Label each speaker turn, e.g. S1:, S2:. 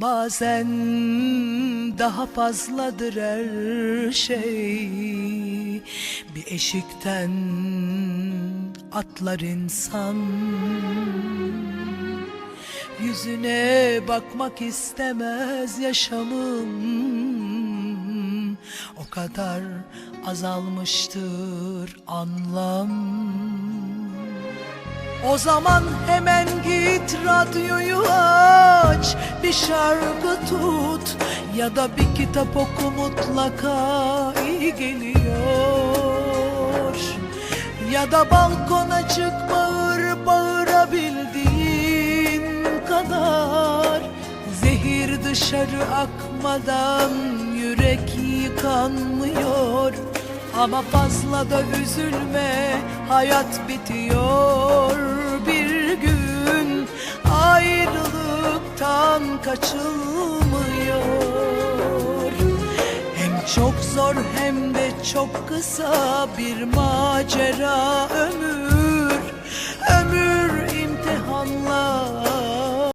S1: Bazen daha fazladır her şey. Bir eşikten atlar insan. Yüzüne bakmak istemez yaşamım. O kadar azalmıştır anlam. O zaman hemen git radyoyu aç Bir şarkı tut Ya da bir kitap oku mutlaka iyi geliyor. Ya da balkona çık bağır bağırabildiğin kadar. Zehir dışarı akmadan yürek yıkanmıyor. Ama fazla da üzülme hayat bitiyor bir gün ayrılıktan kaçılmıyor. Hem çok zor hem de çok kısa bir macera